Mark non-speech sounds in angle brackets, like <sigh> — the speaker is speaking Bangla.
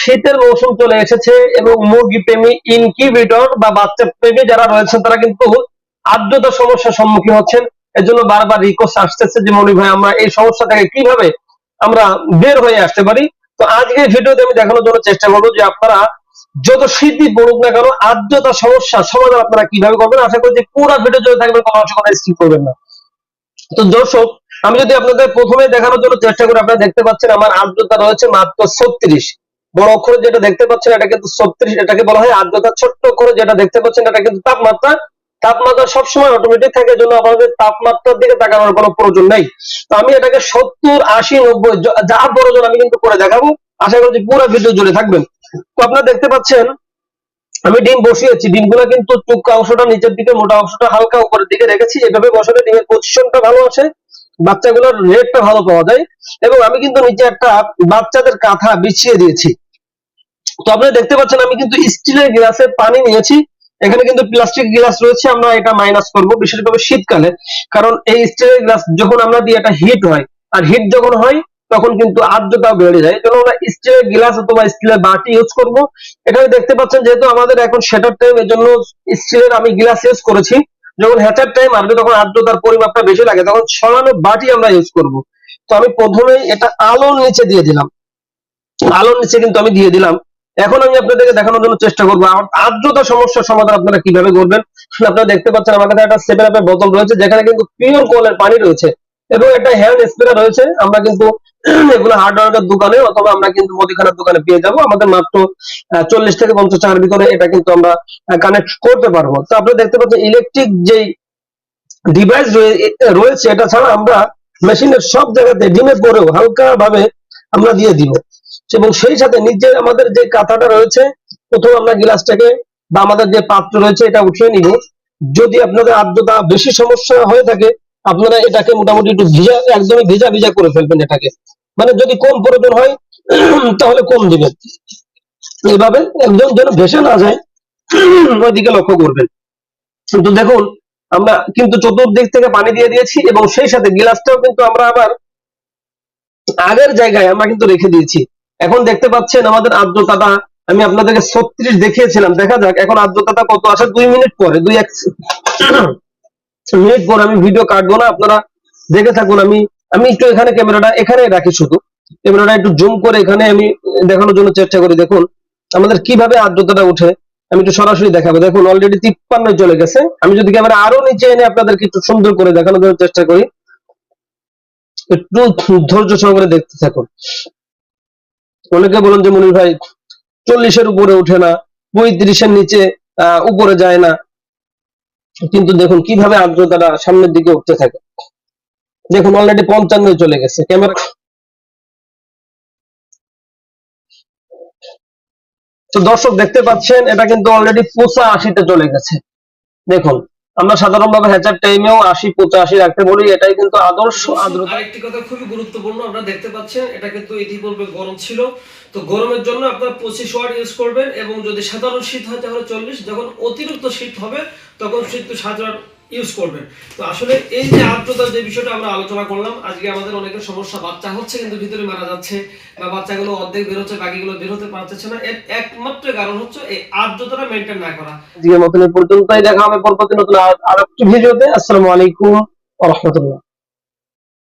শীতের মৌসুম চলে এসেছে এবং মুরগি প্রেমী বা বাচ্চা প্রেমী যারা তারা কিন্তু আর্দ্রতা সমস্যার সম্মুখীন হচ্ছেন। এর জন্য বারবার রিকোয়েস্ট আসতেছে যে মনি ভাই, আমরা এই সমস্যা থেকে কীভাবে আমরা বের হয়ে আসতে পারি? তো আজকে ভিডিওতে আমি দেখানোর জন্য চেষ্টা করব যে আপনারা যত শীতই পড়ুক না কেন আর্দ্রতা সমস্যা, সমাধান আপনারা কীভাবে করবেন, আশা করি যে পুরো ভিডিও জুড়ে থাকবেন, কোনো অংশ কোনো স্কিপ করবেন না। তো দর্শক, আমি যদি আপনাদের প্রথমে দেখানোর জন্য চেষ্টা করি, আপনারা দেখতে পাচ্ছেন আমার আর্দ্রতা রয়েছে মাত্র ছত্রিশ। বড় অক্ষরে যেটা দেখতে পাচ্ছেন, এটা কিন্তু ছত্রিশ, এটাকে বলা হয় আর্দ্রতা। ছোট্ট অক্ষরে যেটা দেখতে পাচ্ছেন, এটা কিন্তু তাপমাত্রা। তাপমাত্রা সবসময় অটোমেটিক থাকে জন্য আমাদের তাপমাত্রার দিকে তাকানোর কোনো প্রয়োজন নেই। তো আমি এটাকে সত্তর, আশি, নব্বই, যা প্রয়োজন আমি কিন্তু করে দেখাবো। আশা করছি পুরো ভিডিও জুড়ে থাকবেন। তো আপনারা দেখতে পাচ্ছেন, আমি ডিম বসিয়েছি। ডিমগুলো কিন্তু চুক্কা অংশটা, নিচের দিকে মোটা অংশটা হালকা উপরের দিকে রেখেছি। এভাবে বসালে ডিমের পজিশনটা ভালো আছে বাচ্চাগুলোর রেটটা ভালো পাওয়া যায়। এবং আমি কিন্তু নিচে একটা বাচ্চাদের কাঁথা বিছিয়ে দিয়েছি। তো আপনারা দেখতে পাচ্ছেন, আমি কিন্তু স্টিলের গ্লাসে পানি নিয়েছি। এখানে কিন্তু প্লাস্টিক গ্লাস রয়েছে, আমরা এটা মাইনাস করব, বিশেষভাবে শীতকালে। কারণ এই স্টিলের গ্লাস যখন আমরা দিই এটা হিট হয়, আর হিট যখন হয় তখন কিন্তু আর্দ্রতা বেড়ে যায়। যখন আমরা স্টিলের গ্লাস অথবা স্টিলের বাটি ইউজ করব। এখানে দেখতে পাচ্ছেন যেহেতু আমাদের এখন সেটার টাইম এর জন্য স্টিলের আমি গ্লাস ইউজ করেছি। যখন হ্যাচার টাইম আসবে, তখন আর্দ্রতার পরিমাপটা বেশি লাগে। তখন ছড়ানো বাটি আমরা ইউজ করব। তো আমি প্রথমে এটা আলোর নিচে দিয়ে দিলাম। আলোর নিচে কিন্তু আমি দিয়ে দিলাম। এখন আমি আপনাদেরকে দেখানোর জন্য চেষ্টা করব। আর্দ্রতা সমস্যার সমাধান আপনারা কীভাবে করবেন, আপনারা দেখতে পাচ্ছেন আমার কাছে একটা সেভেন আপের বোতল রয়েছে, যেখানে কিন্তু পিওর কলের পানি রয়েছে। এবং একটা হ্যান্ড স্প্রে রয়েছে। আমরা কিন্তু এগুলো হার্ডওয়ারের দোকানে অথবা আমরা কিন্তু মুদিখানার দোকানে পেয়ে যাব। আমাদের মাত্র চল্লিশ থেকে পঞ্চাশ টাকার ভিতরে এটা কিন্তু আমরা কানেক্ট করতে পারব। তো আপনারা দেখতে পাচ্ছেন ইলেকট্রিক যেই ডিভাইস রয়েছে, এটা ছাড়া আমরা মেশিনের সব জায়গাতে ডিমে পরেও হালকা ভাবে আমরা দিয়ে দিব। এবং সেই সাথে নিচে আমাদের যে কাঁথাটা রয়েছে, প্রথম আমরা গ্লাসটাকে বা আমাদের যে পাত্র রয়েছে, এটা উঠিয়ে নিব। যদি আপনাদের আর্দ্রতা বেশি সমস্যা হয়ে থাকে আপনারা এটাকে মোটামুটি একটু ভিজা, একদমই ভিজা ভিজা করে ফেলবেন এটাকে। মানে যদি কম প্রয়োজন হয়, <clears throat> তাহলে কম দিবেন। এইভাবে একদম যেন ভেসে না যায়, <clears throat> ওইদিকে লক্ষ্য করবেন। কিন্তু দেখুন, আমরা কিন্তু চতুর্দিক থেকে পানি দিয়ে দিয়েছি এবং সেই সাথে গিলাসটাও কিন্তু আমরা আবার আগের জায়গায় আমরা কিন্তু রেখে দিয়েছি। এখন দেখতে পাচ্ছেন আমাদের আর্দ্রতাটা আমি আপনাদেরকে ছত্রিশ দেখিয়েছিলাম, দেখা যাক, এখন আর্দ্রতাটা কত আসে দুই মিনিট পরে, দুই এক <clears throat> মিনিট পরে আমি ভিডিও কাটবো না, আপনারা দেখে থাকুন, আমি আমি একটু এখানে ক্যামেরাটা এখানে রাখি শুধু। ক্যামেরাটা একটু জুম করে এখানে আমি দেখানোর জন্য চেষ্টা করি, দেখুন আমাদের কীভাবে আর্দ্রতাটা উঠে, আমি একটু সরাসরি দেখাবো। দেখুন অলরেডি তিপ্পান্ন চলে গেছে। আমি যদি ক্যামেরা আরও নিচে এনে আপনাদেরকে একটু সুন্দর করে দেখানোর জন্য চেষ্টা করি, একটু ধৈর্য সহকারে দেখতে থাকুন। অনেকে বলেন যে, মনির ভাই, চল্লিশের উপরে উঠে না, পঁয়ত্রিশের নিচে উপরে যায় না। কিন্তু দেখুন কীভাবে আর্দ্রতাটা সামনের দিকে উঠতে থাকে। দেখুন অলরেডি পঞ্চান্ন চলে গেছে। ক্যামেরা তো দর্শক দেখতে পাচ্ছেন, এটা কিন্তু অলরেডি পঁচা আশিতে চলে গেছে। দেখুন। আমরা সাধারণভাবে হ্যাচার টাইমেও আশি পঁচাশি রাখতে বলি এটাই কিন্তু আদর্শ আর্দ্রতা আরেকটি কথা খুবই গুরুত্বপূর্ণ আপনারা দেখতে পাচ্ছেন এটা কিন্তু ইতিপূর্বে গরম ছিল। তো গরমের জন্য আপনারা পঁচিশ ওয়াট ইউজ করবেন এবং যদি সাধারণ শীত হয় তাহলে চল্লিশ যখন অতিরিক্ত শীত হবে তখন শীত সাধারণ ইউজ করবেন। তো আসলে এই যে আর্দ্রতার যে বিষয়টা আমরা আলোচনা করলাম, আজকে আমাদের অনেকের সমস্যা, বাচ্চা হচ্ছে কিন্তু ভিতরে মারা যাচ্ছে বা বাচ্চাগুলো অর্ধেক বের হচ্ছে, বাকিগুলো বের হতে পারতেছে না। এর একমাত্র কারণ হচ্ছে এই আর্দ্রতাটা মেনটেন না করা। আজকের মতন পর্যন্তই। দেখা হবে পরবর্তী নতুন আর একটি ভিডিওতে। আসসালামু আলাইকুম ওয়া রাহমাতুল্লাহ।